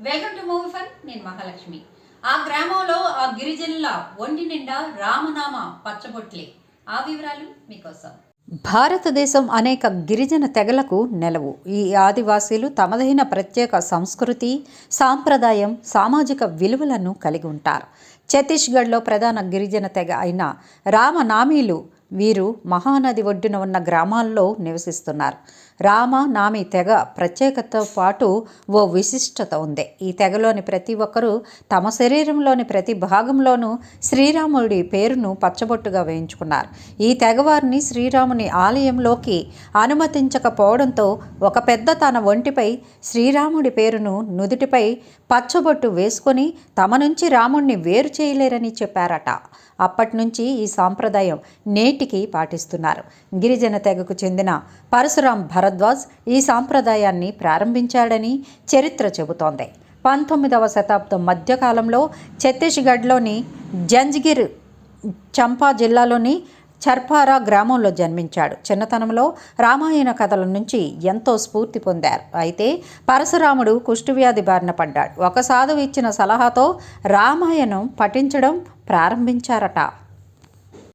Welcome to movie fun నేను మహాలక్ష్మి. ఆ గ్రామంలో ఆ గిరిజనుల ఒంటి నిండా రామనామ పచ్చబొట్లే. ఆ వివరాలు మీకోసం. భారతదేశం అనేక గిరిజన తెగలకు నెలవు. ఈ ఆదివాసీలు తమదైన ప్రత్యేక సంస్కృతి సాంప్రదాయం సామాజిక విలువలను కలిగి ఉంటారు. ఛత్తీస్గఢ్లో ప్రధాన గిరిజన తెగ అయిన రామనామీలు వీరు మహానది ఒడ్డున ఉన్న గ్రామాల్లో నివసిస్తున్నారు. రామ నామి తెగ ప్రత్యేకతతో పాటు ఓ విశిష్టత ఉంది. ఈ తెగలోని ప్రతి ఒక్కరూ తమ శరీరంలోని ప్రతి భాగంలోనూ శ్రీరాముడి పేరును పచ్చబొట్టుగా వేయించుకున్నారు. ఈ తెగవారిని శ్రీరాముని ఆలయంలోకి అనుమతించకపోవడంతో ఒక పెద్ద తన ఒంటిపై శ్రీరాముడి పేరును నుదుటిపై పచ్చబొట్టు వేసుకొని తమ నుంచి రాముణ్ణి వేరు చేయలేరని చెప్పారట. అప్పటి నుంచి ఈ సాంప్రదాయం నేటికి పాటిస్తున్నారు. గిరిజన తెగకు చెందిన పరశురాం భరద్వాజ్ ఈ సాంప్రదాయాన్ని ప్రారంభించాడని చరిత్ర చెబుతోంది. పంతొమ్మిదవ శతాబ్దం మధ్యకాలంలో ఛత్తీస్గఢ్లోని జంజ్గిర్ చంపా జిల్లాలోని చర్పారా గ్రామంలో జన్మించాడు. చిన్నతనంలో రామాయణ కథల నుంచి ఎంతో స్ఫూర్తి పొందారు. అయితే పరశురాముడు కుష్ఠవ్యాధి బారిన పడ్డాడు. ఒక సాధువు ఇచ్చిన సలహాతో రామాయణం పఠించడం ప్రారంభించారట.